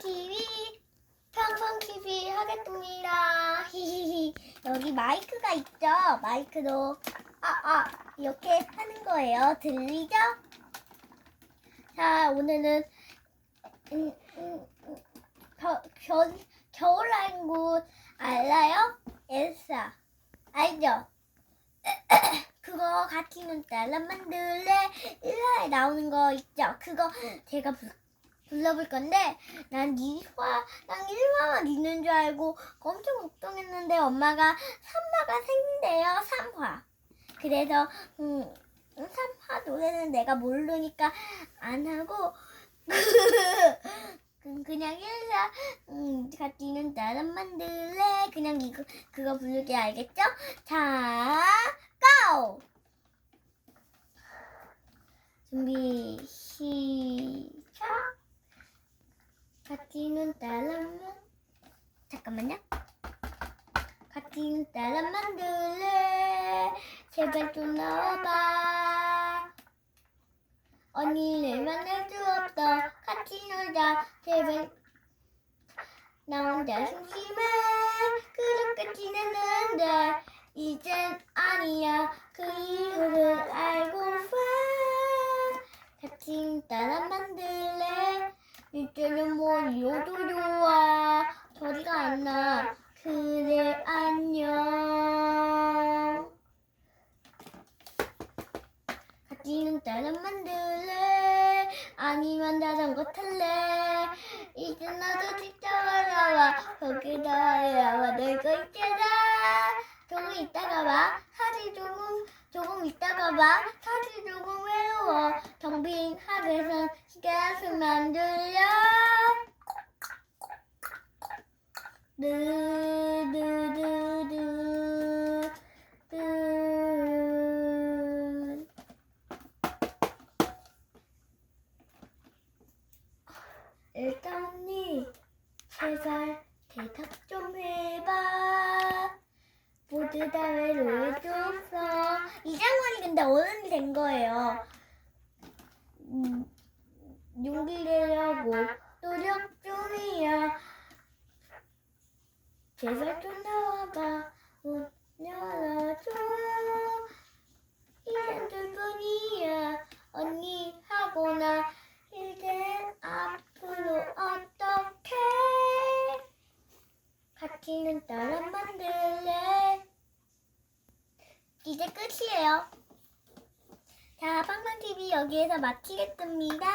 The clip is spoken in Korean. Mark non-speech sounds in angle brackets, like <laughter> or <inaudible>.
TV, 팡팡 TV 하겠습니다. 히히히. 여기 마이크가 있죠? 마이크도 아, 아, 이렇게 하는 거예요. 들리죠? 자, 오늘은 음, 음, 음, 겨, 겨, 겨울왕국 알아요? 엘사. 알죠? <clears throat> 그거 같이 눈 따라 만들래 1화에 나오는 거 있죠? 그거 제가 불, 불러볼 건데 난 2화, 난 1화만 있는 줄 알고 엄청 걱정했는데 엄마가 3화가 생긴대요 3화 그래서 음, 3화 노래는 내가 모르니까 안 하고 그- <laughs> 그냥 1화 음, 같이 눈 따라 만들래 그냥 이거 그거 부르게 알겠죠? 자 고! 준비 시작 같이 눈 따라만 잠깐만요. 같이 눈 따라 만들래. 제발 좀 나와봐. 언니를 만날 수 없어 같이 놀자. 제발. 나 혼자 심심해. 그렇게 지냈는데 이젠 아니야. 그 이유를 알고 봐 같이 따라 만들래. 이제는 뭐 이어도 좋아 소리가 안 나? 그래 안녕. 같이는 따라 만들래? 아니면 자전거 탈래? 이제 나도 직접 알아와. 거기다 나와 놀고 있잖아 조금 있다가 봐 사실 조금 조금 있다가 봐 사실 조금 외로워. 정빈 학에서 시계수 만들려 두두두두 두 일단이 제발 대답 좀 해봐. 모두 다 외로워졌어. 이 장면이 근데 어른이 된 거예요. 음, 용기 내려고 노력 중이야 제발 좀 나와봐 문 열어줘. 이젠 둘뿐이야. 언니하고 나 이젠 앞으로 어떡해? 같이는 따라 만들래? 이제 끝이에요. 자 팡팡TV 여기에서 마치겠습니다